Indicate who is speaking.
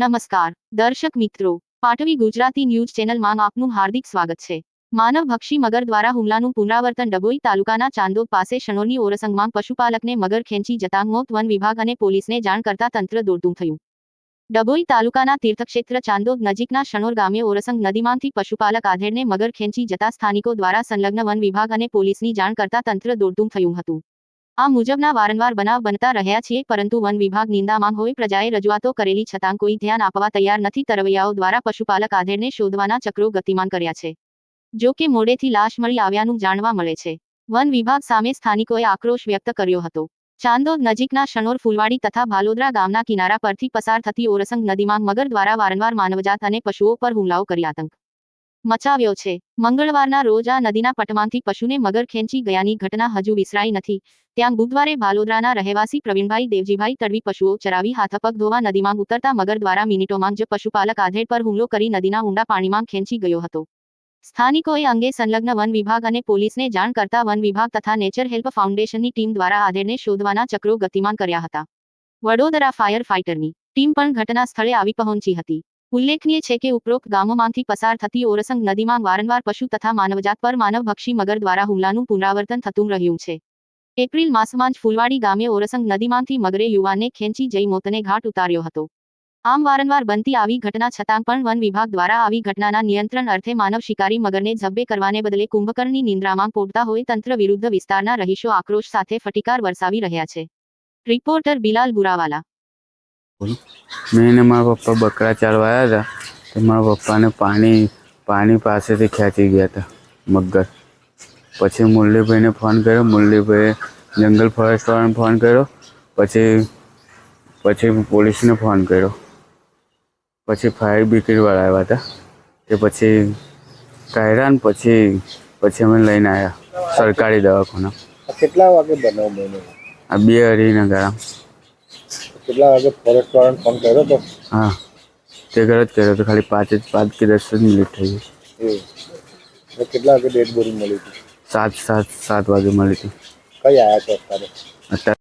Speaker 1: નમસ્કાર, દર્શક મિત્રો. પાટવી ગુજરાતી ન્યૂઝ ચેનલમાં આપનું હાર્દિક સ્વાગત છે. માનવભક્ષી મગર દ્વારા હુમલાનું પુનરાવર્તન ડભોઈ તાલુકાના ચાંદોદ પાસે શણોની ઓરસંગમાં પશુપાલકને મગર ખેંચી જતા મોત વન વિભાગ અને પોલીસને જાણ કરતા તંત્ર દોડતું થયું. ડભોઈ તાલુકાના તીર્થક્ષેત્ર ચાંદોદ નજીકના શણોર ગામે ઓરસંગ નદીમાંથી પશુપાલક આધેડને મગર ખેંચી જતા સ્થાનિકો દ્વારા સંલગ્ન વન વિભાગ અને પોલીસની જાણ કરતા તંત્ર દોડતું થયું હતું. આ મુજબના વારંવાર બનાવ બનતા રહ્યા છીએ, પરંતુ વન વિભાગ નિંદામાં હોય, પ્રજાએ રજૂઆતો કરેલી, છતાં કોઈ ધ્યાન આપવા તૈયાર નથી. તરવૈયાઓ દ્વારા પશુપાલક આધેડને શોધવાના ચક્રો ગતિમાન કર્યા છે. જો કે મોડેથી લાશ મળી આવ્યાનું જાણવા મળે છે. વન વિભાગ સામે સ્થાનિકોએ આક્રોશ વ્યક્ત કર્યો હતો. ચાંદોદ નજીકના શણોર ફૂલવાડી તથા ભાલોદરા ગામના કિનારા પરથી પસાર થતી ઓરસંગ નદીમાં મગર દ્વારા વારંવાર માનવજાત અને પશુઓ પર હુમલાઓ કરી આતંક. મચાવ્યો છે. મંગળવારના રોજ આ નદીના પટમાંથી પશુને મગર ખેંચી ગયાની ઘટના હજુ વિસરાઈ નથી. ત્યાં બુધવારે ભાલોદરાના રહેવાસી પ્રવીણભાઈ દેવજીભાઈ તડવી પશુઓ ચરાવી હાથપગ ધોવા નદીમાં ઉતરતા મગર દ્વારા મિનિટોમાં જ પશુપાલક આધેડ પર હુમલો કરી નદીના ઊંડા પાણીમાં ખેંચી ગયો હતો. સ્થાનિકોએ અંગે સંલગ્ન વન વિભાગ અને પોલીસને જાણ કરતા વન વિભાગ તથા નેચર હેલ્પ ફાઉન્ડેશનની ટીમ દ્વારા આધેડને શોધવાના ચક્રો ગતિમાન કર્યા હતા. વડોદરા ફાયર ફાઇટરની ટીમ પણ ઘટના સ્થળે આવી પહોંચી હતી. ઉલ્લેખનીય છે કે ઉપરોક્ત ગામોમાંથી પસાર થતી ઓરસંગ નદીમાં વારંવાર પશુ તથા માનવજાત પર માનવભક્ષી મગર દ્વારા હુમલાનું પુનરાવર્તન થતું રહ્યું છે. એપ્રિલ માસમાં જ ફૂલવાડી ગામે ઓરસંગ નદીમાંથી મગરે યુવાને ખેંચી જઈ મોતને ઘાટ ઉતાર્યો હતો. આમ વારંવાર બનતી આવી ઘટના છતાં પણ વન વિભાગ દ્વારા આવી ઘટનાના નિયંત્રણ અર્થે માનવ શિકારી મગરને ઝબ્બે કરવાને બદલે કુંભકર્ણની નિંદ્રામાં પોડતા હોય તંત્ર વિરુદ્ધ વિસ્તારના રહીશો આક્રોશ સાથે ફટીકાર વરસાવી રહ્યા છે. રિપોર્ટર બિલાલ બુરાવાલા
Speaker 2: મેં ને મારા પપ્પા બકરા ચારવા આવ્યા હતા તો મારા પપ્પાને પાણી પાણી પાસેથી ખેંચી ગયા હતા મગર. પછી મુરલીભાઈને ફોન કર્યો મુરલીભાઈએ જંગલ ફોરેસ્ટવાળાને ફોન કર્યો પછી પછી પોલીસને ફોન કર્યો. પછી ફાયર બ્રિગેડવાળા આવ્યા હતા તે પછી કાઢ્યા ને પછી પછી અમે લઈને આવ્યા સરકારી દવાખાના.
Speaker 3: આ કેટલા વાગે બનાવ બન્યો
Speaker 2: આ બે અઢીના ગાળા
Speaker 3: કેટલા વાગે ફોરેસ્ટ વાળાને ફોન કર્યો તો?
Speaker 2: હા. તે ઘરે જ કર્યો તો ખાલી પાંચ જ પાંચ કે દસ જ મિનિટ થઈ ગઈ.
Speaker 3: એ કેટલા વાગે ડેડ બોડી મળી હતી?
Speaker 2: સાત સાત સાત વાગે મળી હતી.
Speaker 3: કઈ આવ્યા છો અત્યારે?
Speaker 2: અત્યારે